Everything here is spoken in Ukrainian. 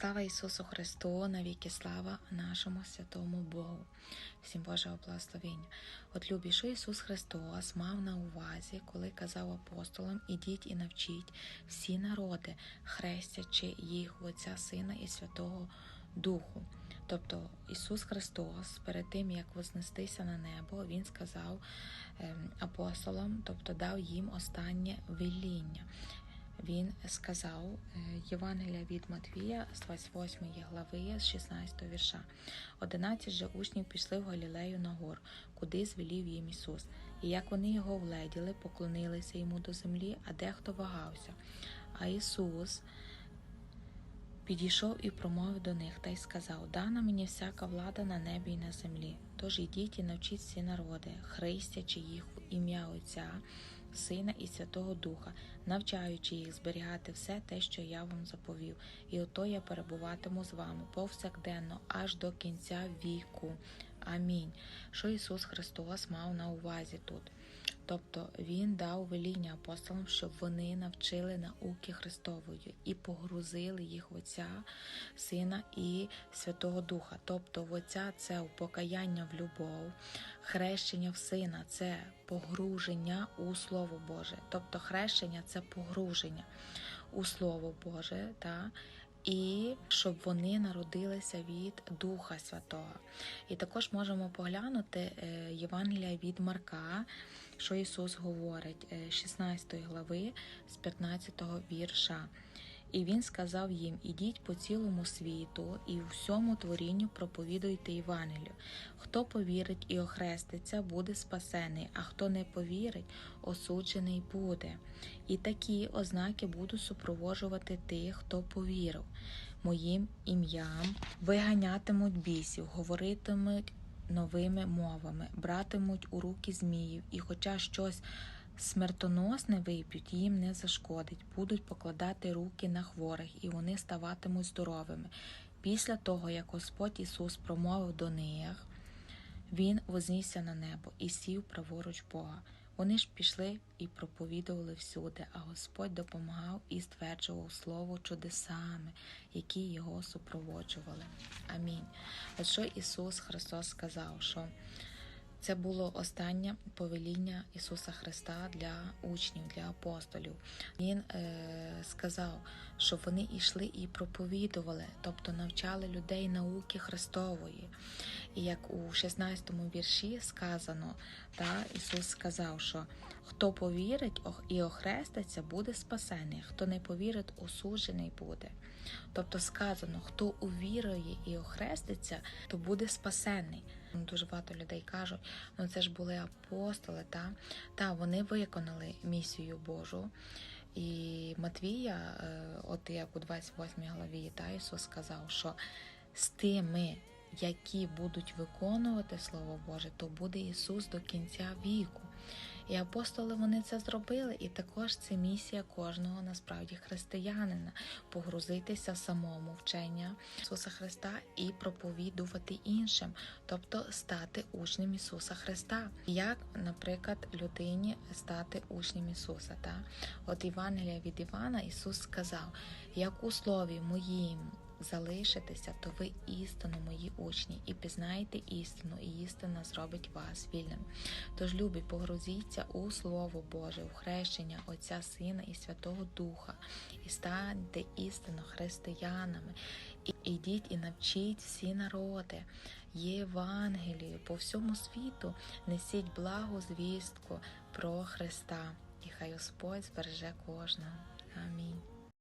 Слава Ісусу Христу, навіки слава нашому святому Богу. Всім Божого благословення. От любі, що Ісус Христос мав на увазі, коли казав апостолам: ідіть і навчіть всі народи, хрестячи їх в Отця Сина і Святого Духу. Тобто Ісус Христос, перед тим як вознестися на небо, Він сказав ем, апостолам, тобто дав їм останнє веління. Він сказав е, Євангелія від Матвія з 28 глави, з 16 вірша. Одинадцять же учнів пішли в Галілею на гор, куди звелів їм Ісус. І як вони його вледіли, поклонилися йому до землі, а дехто вагався. А Ісус підійшов і промовив до них та й сказав: Дана мені всяка влада на небі і на землі. Тож ідіть і навчіть всі народи, хрестячи їх ім'я Отця, Сина і Святого Духа, навчаючи їх зберігати все те, що я вам заповів, і ото я перебуватиму з вами повсякденно, аж до кінця віку. Амінь. Що Ісус Христос мав на увазі тут? Тобто Він дав веління апостолам, щоб вони навчили науки Христової і погрузили їх в Отця, Сина і Святого Духа. Тобто в Отця це покаяння в любов, хрещення в Сина це погруження у Слово Боже. Тобто хрещення це погруження у Слово Боже. Та? І щоб вони народилися від Духа Святого. І також можемо поглянути е, Євангелія від Марка, що Ісус говорить 16 глави з 15 вірша. І він сказав їм: Ідіть по цілому світу і всьому творінню проповідуйте Євангелію. Хто повірить і охреститься, буде спасений, а хто не повірить, осуджений буде. І такі ознаки будуть супроводжувати тих, хто повірив. Моїм ім'ям виганятимуть бісів, говоритимуть новими мовами, братимуть у руки зміїв, і, хоча щось смертоносне вип'ють, їм не зашкодить, будуть покладати руки на хворих, і вони ставатимуть здоровими. Після того, як Господь Ісус промовив до них, Він вознісся на небо і сів праворуч Бога. Вони ж пішли і проповідували всюди, а Господь допомагав і стверджував Слово чудесами, які його супроводжували. Амінь. От що Ісус Христос сказав, що це було останнє повеління Ісуса Христа для учнів, для апостолів. Він е, сказав, що вони йшли і проповідували, тобто навчали людей науки Христової. І як у 16 вірші сказано, та, Ісус сказав, що хто повірить і охреститься, буде спасений, хто не повірить, осуджений буде. Тобто сказано, хто увірує і охреститься, то буде спасений. Дуже багато людей кажуть, ну це ж були апостоли, та, та вони виконали місію Божу. І Матвія, е, от як у 28 главі, та Ісус сказав, що з тими, які будуть виконувати Слово Боже, то буде Ісус до кінця віку. І апостоли вони це зробили, і також це місія кожного насправді християнина погрузитися самому вчення Ісуса Христа і проповідувати іншим, тобто стати учнем Ісуса Христа. Як, наприклад, людині стати учнем Ісуса? Та? От Євангелія від Івана Ісус сказав, як у слові моїм залишитеся, то ви істинно мої учні, і пізнаєте істину, і істина зробить вас вільним. Тож, любі, погрузіться у Слово Боже, у хрещення Отця Сина і Святого Духа, і станьте істинно християнами. Ідіть і навчіть всі народи, Євангелію по всьому світу, несіть благу звістку про Христа, і хай Господь збереже кожного. Амінь.